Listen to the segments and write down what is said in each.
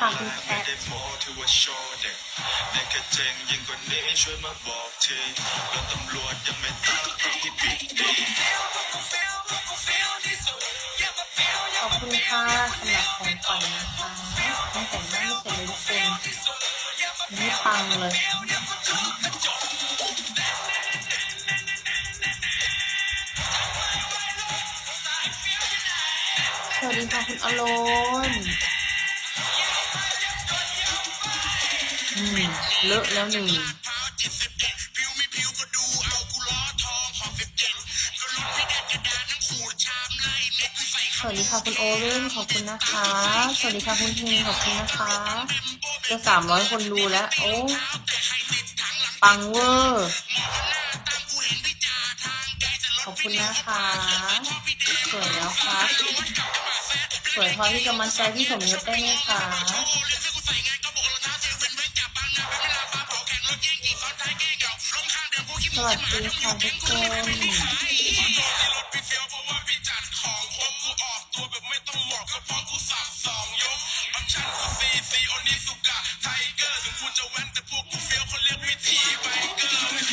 ค่ะคุณแคทขอบคุณค่ะสำหรับของขวัญนะคะตั้งแต่งหน้าไม่เสร็จเลยทุกคนไม่ปังเลยสวัสดีค่ะคุณอโลน เลอะแล้วหนึ่งสวัสดีค่ะคุณโอเว่นขอบคุณนะคะ สวัสดีค่ะคุณเฮงขอบคุณนะคะจะสามร้อยคนดูแล้ว โอ้ ปังเวอร์ ขอบคุณนะคะ สวยแล้วครับ สวยพอที่จะมาใจพี่สมยศได้ไหมคะ สวัสดีค่ะทุกคน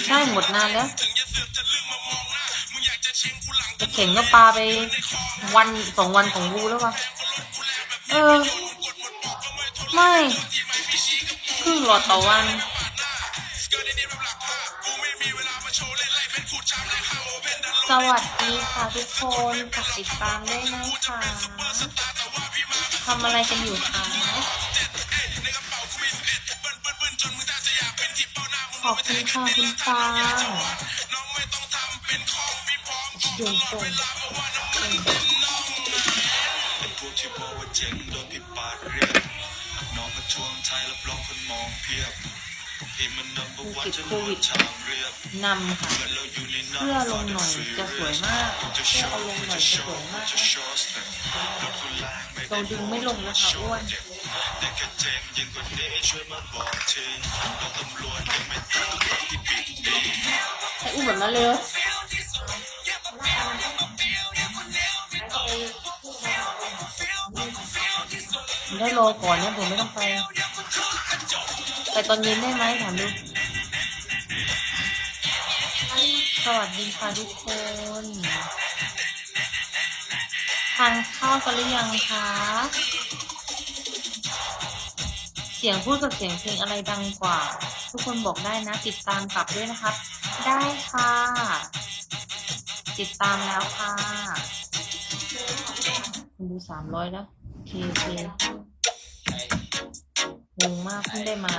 ใช่หมดนานแล้วจะเข่งก็ปลาไปวันสองวันของบูแล้ววะเออ ไม่ครึ่งหลอดต่อวัน สวัสดีค่ะทุกคนฝากติดตามด้วยนะคะทำอะไรกันอยู่คะขอบคุณค่ะคุณฟางเดี๋ยวก่อนเป็นพวกที่บอกว่าเจ๋งโดนพี่ปาดเรียกน้องมาทวงไทยรับรองคนมองเพียบ พี่มันนับวันจะรู้ชามเรียบนำค่ะเมื่อเราอยู่ในน้ำเสื้อลงหน่อยจะสวยมากเสื้อเอาลงหน่อยจะสวยมากโชว์สเราดึงไม่ลงนะคะอ้วนแต่กระเจงยิ่งกว่านี้ช่วยมาบอกทีแล้วตำรวจยังไม่ตั้งที่ปิดดีให้อุ้มแบบนั้นเลยเหรอผมได้รอก่อนเนี่ยผมไม่ต้องไป ไปตอนเย็นได้ไหมถามดู สวัสดีค่ะทุกคน ทานข้าวกันหรือยังคะ เสียงพูดกับเสียงเพลงอะไรดังกว่า ทุกคนบอกได้นะ ติดตามกลับด้วยนะครับ ได้ค่ะ ติดตามแล้วค่ะดูสามร้อยแล้วโอเคโอเค งงมากเพิ่งได้มา